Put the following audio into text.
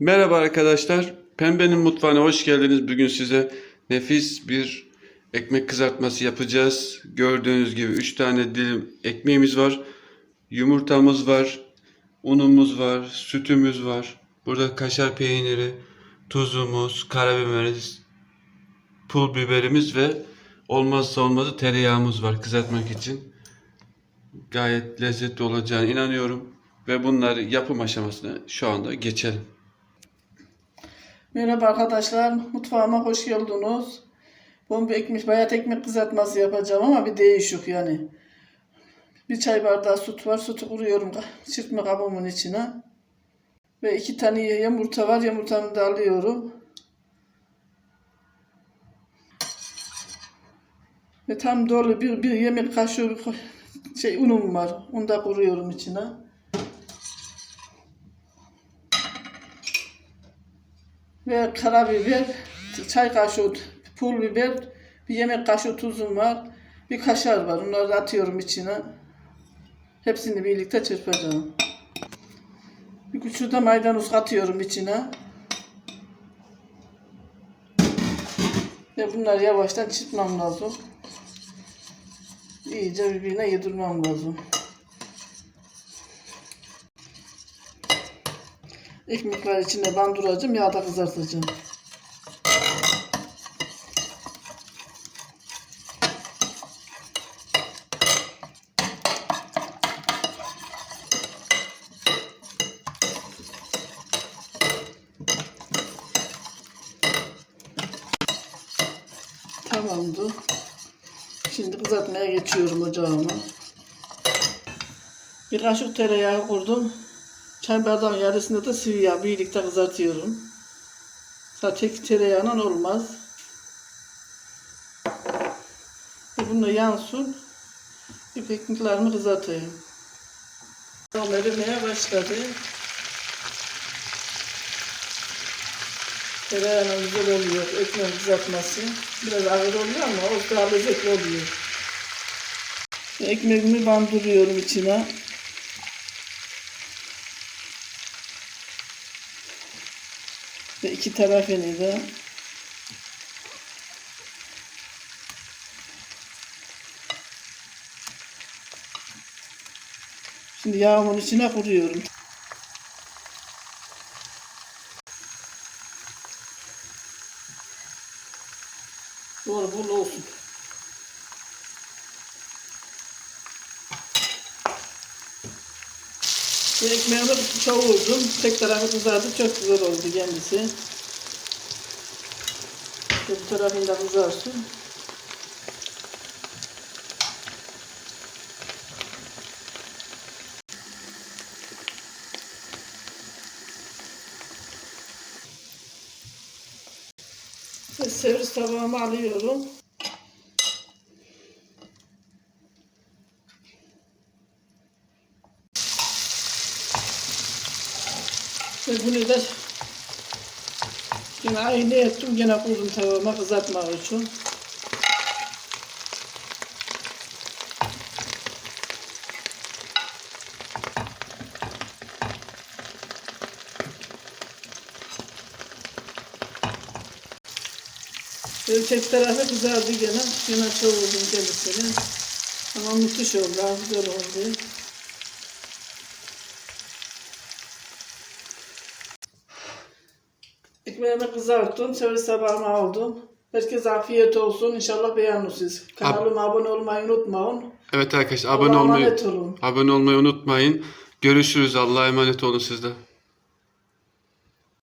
Merhaba arkadaşlar. Pembe'nin mutfağına hoş geldiniz. Bugün size nefis bir ekmek kızartması yapacağız. Gördüğünüz gibi 3 tane dilim ekmeğimiz var. Yumurtamız var. Unumuz var. Sütümüz var. Burada kaşar peyniri, tuzumuz, karabiberimiz, pul biberimiz ve olmazsa olmazı tereyağımız var kızartmak için. Gayet lezzetli olacağına inanıyorum. Ve bunları yapım aşamasına şu anda geçelim. Merhaba arkadaşlar, mutfağıma hoş geldiniz. Bomba ekmek, bayat ekmek kızartması yapacağım ama bir değişik yani. Bir çay bardağı süt var, sütü kuruyorum çırpma kabımın içine. Ve iki tane yumurta var, yumurtamı da alıyorum. Ve tam dolu bir, bir yemek kaşığı şey unum var, onu da kuruyorum içine. Ve karabiber, çay kaşığı pul biber, bir yemek kaşığı tuzum var, bir kaşar var. Onları da atıyorum içine. Hepsini birlikte çırpacağım. Bir küçük de maydanoz katıyorum içine. Ve bunları yavaştan çırpmam lazım. İyice birbirine yedirmem lazım. Ekmekler içine banduracağım, yağda kızartacağım. Tamamdır. Şimdi kızartmaya geçiyorum ocağıma. Bir kaşık tereyağı kurdum. Çay bardağın yarısında da sıvı yağ birlikte kızartıyorum. Zaten tereyağından olmaz. Ve bunu yansın. Bir ekmeklerimi kızartayım. Tamam erimeye başladı. Tereyağına güzel oluyor ekmek kızartması. Biraz ağır oluyor ama o daha lezzetli oluyor. Ekmeğimi bandırıyorum içine. Ve iki tarafını da Şimdi yağımın içine kuruyorum. Doğru bol olsun. Ve ekmeğimi kavurdum. Tek tarafı kızardı. Çok güzel oldu kendisi. Bu tarafında kızarsın. Servis tabağıma alıyorum. Ve bunu da yine aynı ettim. Yine kurdum tavama kızartmak için. Böyle tek tarafı kızardı gene. Yine kavurdum kendisini. Ama müthiş oldu. Güzel oldu. Ekmeğimi kızarttım. Servis tabağıma aldım. Herkese afiyet olsun. İnşallah beğenirsiniz. Kanalıma abone olmayı unutmayın. Evet arkadaşlar abone olmayı olun. abone olmayı unutmayın. Görüşürüz. Allah'a emanet olun sizde.